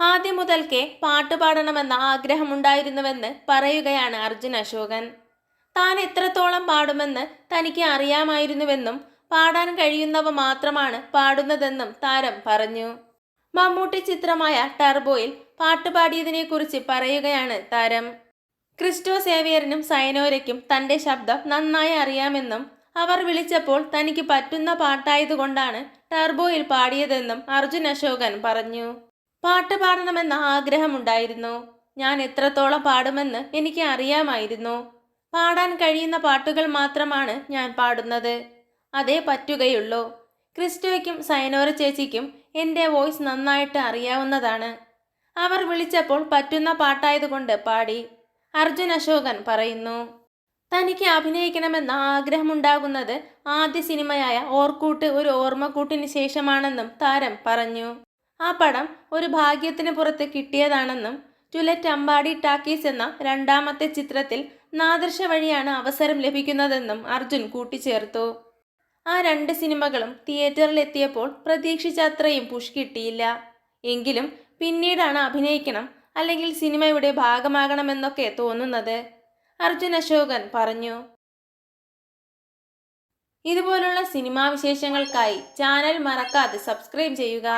ആദ്യം മുതൽക്കേ പാട്ട് പാടണമെന്ന ആഗ്രഹമുണ്ടായിരുന്നുവെന്ന് പറയുകയാണ് അർജുൻ അശോകൻ. താൻ എത്രത്തോളം പാടുമെന്ന് തനിക്ക് അറിയാമായിരുന്നുവെന്നും പാടാൻ കഴിയുന്നവ മാത്രമാണ് പാടുന്നതെന്നും താരം പറഞ്ഞു. മമ്മൂട്ടി ചിത്രമായ ടർബോയിൽ പാട്ടുപാടിയതിനെക്കുറിച്ച് പറയുകയാണ് താരം. ക്രിസ്റ്റോ സേവിയറിനും സൈനോരയ്ക്കും തന്റെ ശബ്ദം നന്നായി അറിയാമെന്നും അവർ വിളിച്ചപ്പോൾ തനിക്ക് പറ്റുന്ന പാട്ടായതുകൊണ്ടാണ് ടർബോയിൽ പാടിയതെന്നും അർജുൻ അശോകൻ പറഞ്ഞു. പാട്ട് പാടണമെന്ന ആഗ്രഹമുണ്ടായിരുന്നു. ഞാൻ എത്രത്തോളം പാടുമെന്ന് എനിക്ക് അറിയാമായിരുന്നു. പാടാൻ കഴിയുന്ന പാട്ടുകൾ മാത്രമാണ് ഞാൻ പാടുന്നത്. അതേ പറ്റുകയുള്ളൂ. ക്രിസ്റ്റോയ്ക്കും സൈനോര ചേച്ചിക്കും എന്റെ വോയിസ് നന്നായിട്ട് അറിയാവുന്നതാണ്. അവർ വിളിച്ചപ്പോൾ പറ്റുന്ന പാട്ടായതുകൊണ്ട് പാടി. അർജുൻ അശോകൻ പറയുന്നു തനിക്ക് അഭിനയിക്കണമെന്ന ആഗ്രഹമുണ്ടാകുന്നത് ആദ്യ സിനിമയായ ഓർക്കൂട്ട് ഒരു ഓർമ്മക്കൂട്ടിന് ശേഷമാണെന്നും താരം പറഞ്ഞു. ആ പടം ഒരു ഭാഗ്യത്തിന് പുറത്ത് കിട്ടിയതാണെന്നും ടുലറ്റ് അമ്പാടി ടാക്കീസ് എന്ന രണ്ടാമത്തെ ചിത്രത്തിൽ നാദർശ വഴിയാണ് അവസരം ലഭിക്കുന്നതെന്നും അർജുൻ കൂട്ടിച്ചേർത്തു. ആ രണ്ട് സിനിമകളും തിയേറ്ററിലെത്തിയപ്പോൾ പ്രതീക്ഷിച്ച അത്രയും പുഷ് കിട്ടിയില്ല. എങ്കിലും പിന്നീടാണ് അഭിനയിക്കണം അല്ലെങ്കിൽ സിനിമയുടെ ഭാഗമാകണമെന്നൊക്കെ തോന്നുന്നത്. അർജുൻ അശോകൻ പറഞ്ഞു. ഇതുപോലുള്ള സിനിമാ വിശേഷങ്ങൾക്കായി ചാനൽ മറക്കാതെ സബ്സ്ക്രൈബ് ചെയ്യുക.